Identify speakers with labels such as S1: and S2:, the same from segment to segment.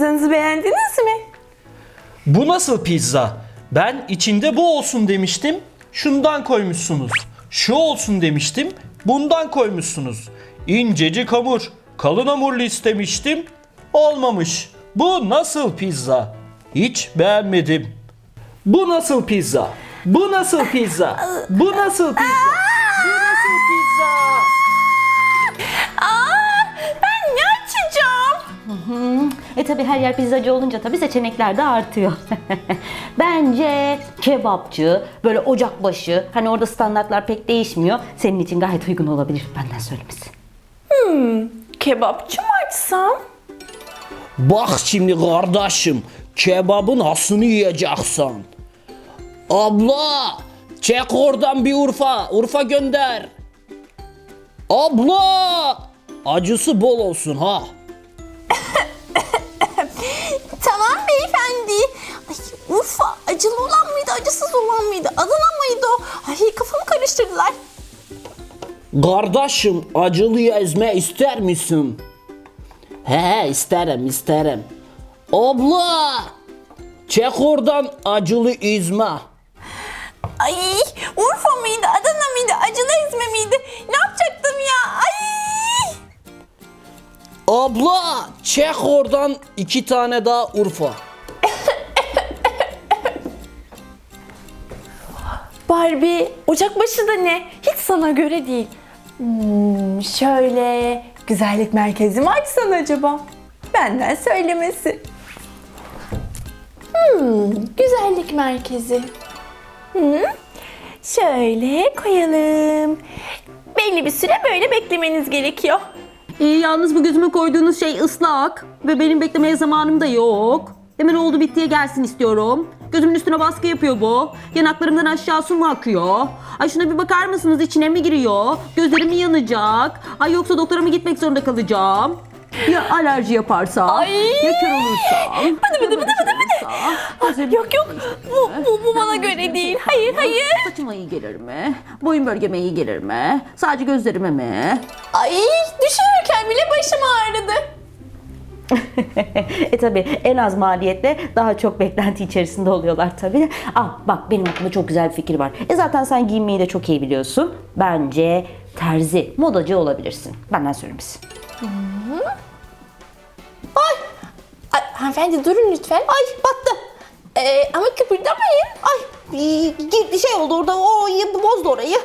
S1: pizzanızı beğendiniz mi?
S2: Bu nasıl pizza? Ben içinde bu olsun demiştim. Şundan koymuşsunuz. Şu olsun demiştim. Bundan koymuşsunuz. İncecik hamur. Kalın hamurlu istemiştim. Olmamış. Bu nasıl pizza? Hiç beğenmedim. Bu nasıl pizza? Bu nasıl pizza? Bu nasıl pizza? Bu nasıl pizza?
S3: E tabi her yer pizzacı olunca tabi seçenekler de artıyor. Bence kebapçı, böyle ocakbaşı, hani orada standartlar pek değişmiyor. Senin için gayet uygun olabilir benden söylemesi.
S1: Kebapçı mı açsam?
S4: Bak şimdi kardeşim kebabın hasını yiyeceksin. Abla çek oradan bir Urfa. Urfa gönder. Abla acısı bol olsun ha. Kardeşim acılı ezme ister misin? He he isterim isterim. Abla çek oradan acılı ezme.
S1: Ay Urfa mıydı, Adana mıydı, acılı ezme miydi? Ne yapacaktım ya? Ay!
S4: Abla çek oradan iki tane daha Urfa.
S1: Barbie, ocakbaşı da ne? Sana göre değil. Hmm, şöyle güzellik merkezi mi açsan acaba? Benden söylemesi. Hmm, güzellik merkezi. Hı? Şöyle koyalım. Belli bir süre böyle beklemeniz gerekiyor.
S3: E, yalnız bu gözüme koyduğunuz şey ıslak ve benim beklemeye zamanım da yok. Hemen oldu bittiye gelsin istiyorum. Gözümün üstüne baskı yapıyor bu. Yanaklarımdan aşağı su mu akıyor? Ay şuna bir bakar mısınız içine mi giriyor? Gözlerim yanacak? Ay yoksa doktora mı gitmek zorunda kalacağım? Ya alerji yaparsa?
S1: Ay!
S3: Ya kör olursam?
S1: Bıdı bıdı bıdı bıdı bıdı. Yok yok bu, bu, bu bana göre değil. Hayır hayır.
S3: Saçıma iyi gelir mi? Boyun bölgeme iyi gelir mi? Sadece gözlerime mi?
S1: Ay düşünürken bile başım ağrıdı.
S3: e tabi en az maliyetle daha çok beklenti içerisinde oluyorlar tabi. Ah bak benim aklımda çok güzel bir fikir var. E zaten sen giyinmeyi de çok iyi biliyorsun. Bence terzi, modacı olabilirsin. Benden söylemesi.
S1: Ay, ay hanımefendi durun lütfen. Ay battı. Ee, ama kıpırdamayın.
S3: Ay girdi şey oldu orada o bozdu orayı.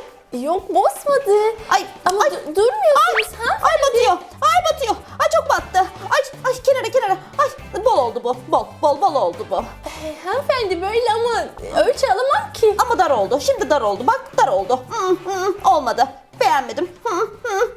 S1: Yok bozmadı.
S3: Ay
S1: Ama
S3: ay,
S1: du- durmuyorsunuz ha?
S3: ay batıyor. Ay batıyor. Çok battı. Ay ay kenara kenara. Ay bol oldu bu. Bol bol bol oldu bu.
S1: Ee, hanımefendi böyle ama ölçü alamam ki.
S3: Ama dar oldu. Şimdi dar oldu. Bak dar oldu. Hı, hı, olmadı. Beğenmedim. Hı, hı.